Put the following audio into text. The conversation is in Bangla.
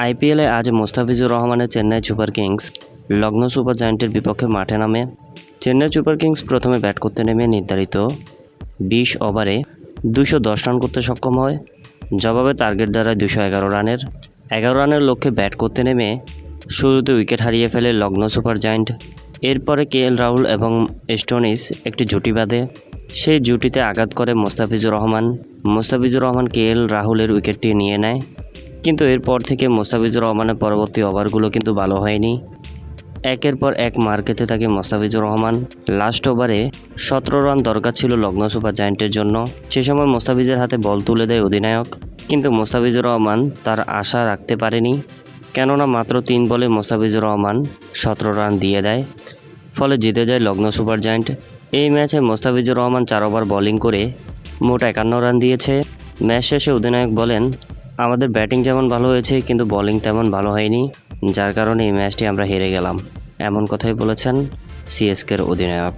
আইপিএলে আজ মোস্তাফিজুর রহমানের Chennai Super Kings Lucknow Super জায়েন্টের বিপক্ষে মাঠে নামে। চেন্নাই সুপার কিংস প্রথমে ব্যাট করতে নেমে নির্ধারিত বিশ ওভারে দুশো দশ রান করতে সক্ষম হয়। জবাবে টার্গেট দ্বারা দুশো এগারো রানের। এগারো রানের লক্ষ্যে ব্যাট করতে নেমে শুরুতে উইকেট হারিয়ে ফেলে লগ্ন সুপার জায়েন্ট। এরপরে কে এল রাহুল এবং স্টোনিস একটি জুটি বাঁধে। সেই জুটিতে আঘাত করে মোস্তাফিজুর রহমান। মোস্তাফিজুর রহমান কে এল রাহুলের উইকেটটি নিয়ে নেয়। কিন্তু এরপর থেকে মোস্তাফিজুর রহমানের পরবর্তী ওভারগুলো কিন্তু ভালো হয়নি। একের পর এক মার খেতে থাকে মোস্তাফিজুর রহমান। লাস্ট ওভারে সতেরো রান দরকার ছিল লগ্ন সুপার জায়েন্টের জন্য। সে সময় মোস্তাফিজের হাতে বল তুলে দেয় অধিনায়ক। কিন্তু মোস্তাফিজুর রহমান তার আশা রাখতে পারেনি। কেননা মাত্র তিন বলে মোস্তাফিজুর রহমান সতেরো রান দিয়ে দেয়। ফলে জিতে যায় লগ্ন সুপার জায়েন্ট। এই ম্যাচে মোস্তাফিজুর রহমান চার ওভার বোলিং করে মোট একান্ন রান দিয়েছে। ম্যাচ শেষে অধিনায়ক বলেন আমাদের ব্যাটিং যেমন ভালো হয়েছে, কিন্তু বোলিং তেমন ভালো হয়নি, যার কারণে এই ম্যাচটি আমরা হেরে গেলাম। এমন কথাই বলেছেন সিএসকের অধিনায়ক।